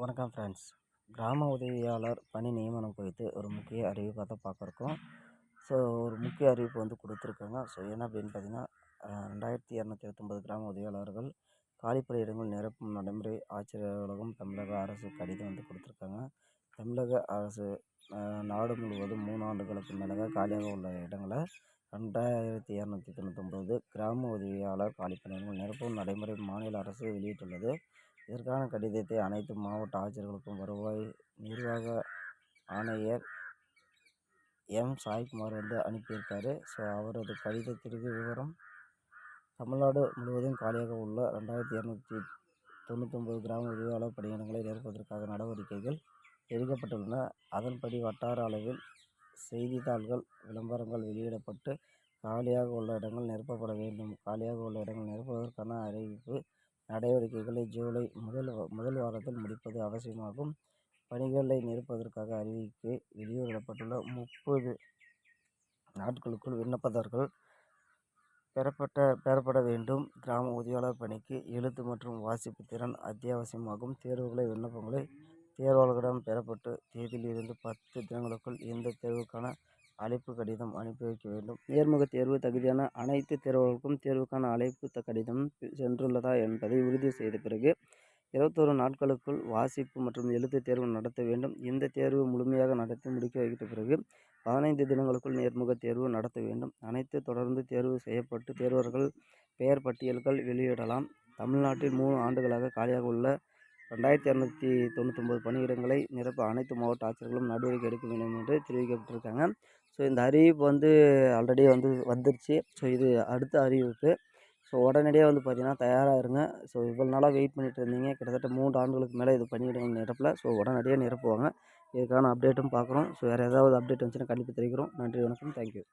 வணக்கம் ஃப்ரெண்ட்ஸ் கிராம உதவியாளர் பணி நியமனம் குறித்து ஒரு முக்கிய அறிவிப்பை தான் பார்க்குறோம். ஸோ ஒரு முக்கிய அறிவிப்பு வந்து கொடுத்துருக்காங்க. ஸோ என்ன அப்படின்னு பார்த்தீங்கன்னா ரெண்டாயிரத்தி இரநூத்தி இருபத்தொம்பது கிராம உதவியாளர்கள் காலிப்படை இடங்கள் நிரப்பும் நடைமுறை ஆட்சியர் அலுவலகம் தமிழக அரசு கடிதம் வந்து கொடுத்துருக்காங்க. தமிழக அரசு நாடு முழுவதும் மூணு ஆண்டுகளுக்கு மேலாக காலியாக உள்ள இடங்களை ரெண்டாயிரத்தி இரநூத்தி தொண்ணூத்தொம்பது கிராம உதவியாளர் காலிப்பணியிடங்கள் நிரப்பும் நடைமுறை மாநில அரசு வெளியிட்டுள்ளது. இதற்கான கடிதத்தை அனைத்து மாவட்ட ஆட்சியர்களுக்கும் வருவாய் நிர்வாக ஆணையர் எம். சாய்குமார் வந்து அனுப்பியிருக்காரு. ஸோ அவரது கடிதத்திற்கு விவரம் தமிழ்நாடு முழுவதும் காலியாக உள்ள ரெண்டாயிரத்தி இரநூத்தி தொண்ணூத்தொம்பது கிராம உதவியாளர் பணியிடங்களை நிரப்புவதற்காக நடவடிக்கைகள் எடுக்கப்பட்டுள்ளன. அதன்படி வட்டார அளவில் செய்தித்தாள்கள் விளம்பரங்கள் வெளியிடப்பட்டு காலியாக உள்ள இடங்கள் நிரப்பப்பட வேண்டும். காலியாக உள்ள இடங்கள் நிரப்புவதற்கான அறிவிப்பு நடவடிக்கைகளை ஜூலை முதல் முதல் வாரத்தில் முடிப்பது அவசியமாகும். பணிகளை நிரப்புவதற்காக அறிவிக்கை வெளியிடப்பட்டுள்ள முப்பது நாட்களுக்குள் விண்ணப்பதாரர்கள் பெறப்பட்ட பெறப்பட வேண்டும். கிராம உதவியாளர் பணிக்கு எழுத்து மற்றும் வாசிப்பு திறன் அத்தியாவசியமாகும். தேர்வுகளை விண்ணப்பங்களை தேர்வாளர்களிடம் பெறப்பட்டு தேதியிலிருந்து பத்து தினங்களுக்குள் இந்த தேர்வுக்கான அழைப்பு கடிதம் அனுப்பி வைக்க வேண்டும். நேர்முக தேர்வு தகுதியான அனைத்து தேர்வுகளுக்கும் தேர்வுக்கான அழைப்பு கடிதம் சென்றுள்ளதா என்பதை உறுதி செய்த பிறகு இருபத்தொரு நாட்களுக்குள் வாசிப்பு மற்றும் எழுத்து தேர்வு நடத்த வேண்டும். இந்த தேர்வு முழுமையாக நடத்தி முடிக்க வைத்த பிறகு பதினைந்து தினங்களுக்குள் நேர்முகத் தேர்வு நடத்த வேண்டும். அனைத்து தொடர்ந்து தேர்வு செய்யப்பட்டு தேர்வர்கள் பெயர் பட்டியல்கள் வெளியிடலாம். தமிழ்நாட்டில் மூணு ஆண்டுகளாக காலியாக உள்ள ரெண்டாயிரத்தி இரநூத்தி தொண்ணூத்தொம்பது பணியிடங்களை நிரப்ப அனைத்து மாவட்ட ஆட்சியர்களும் நடவடிக்கை எடுக்க வேண்டும் என்று தெரிவிக்கப்பட்டிருக்காங்க. ஸோ இந்த அறிவிப்பு வந்து ஆல்ரெடி வந்து வந்துருச்சு. ஸோ இது அடுத்த அறிவிப்பு. ஸோ உடனடியாக வந்து பார்த்திங்கன்னா தயாராக இருங்க ஸோ இவ்வளோ நாளாக வெயிட் பண்ணிகிட்டு இருந்தீங்க. கிட்டத்தட்ட மூன்று ஆண்டுகளுக்கு மேலே இது பணியிடங்கள் நிரப்பல ஸோ உடனடியாக நிரப்புவாங்க. இதுக்கான அப்டேட்டும் பார்க்குறோம் ஸோ வேறு ஏதாவது அப்டேட் வந்துச்சுன்னா கண்டிப்பாக தெரிவிக்கிறோம். நன்றி வணக்கம். தேங்க்யூ